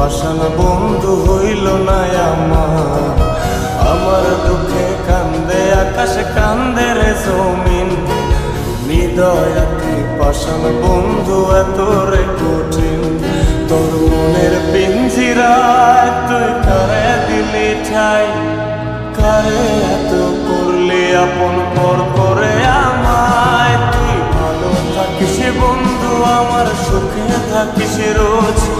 পাষাণ বন্ধু হইল না আমার। আমার দুঃখে কান্দে, আকাশ কান্দে রে জমিন। হৃদয়াতি পাষাণ বন্ধু এত রে কঠিন। তোর মনের পিঞ্জিরায় তুই কারে দিলি ঠাই? কারে এত করলি আপন পর করে আমায়? তুই ভালো থাকিস বন্ধু, আমার সুখে থাকিস রোজ।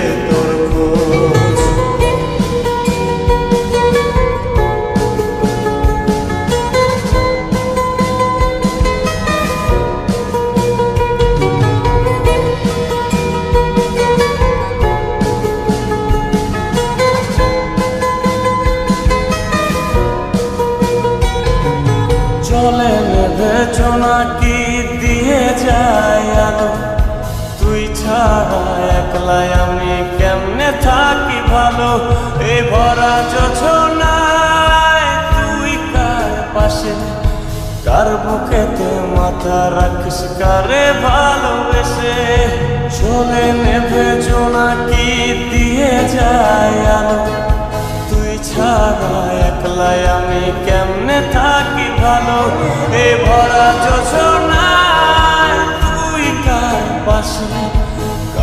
একলাই আমি কেমনে থাকি ভালো? এই ভরা যোছনায় তুই কার পাশে? কার বুকেতে মাথা রাখিস, কারে ভালোবেসে? চলে নেবে কি দিয়ে যায় আলো? তুই ছাড়া একলাই আমি কেমনে থাকি ভালো? এ ভরা যোজনায় তুই কার পাশে?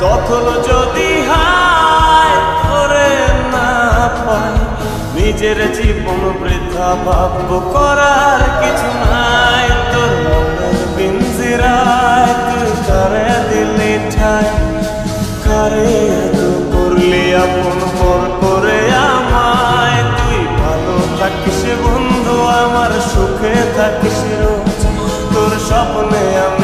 তখন যদি হায় তোরে না পাই নিজের জীবন বৃথা ভাব্য করার কিছু নাই। তোর মনের পিঞ্জিরায় তুই কারে দিলি ঠাই? কারে করলি আপন পর করে আমায়? তুই ভালো থাকিস বন্ধু, আমার সুখে থাকিস তোর স্বপ্নে আমি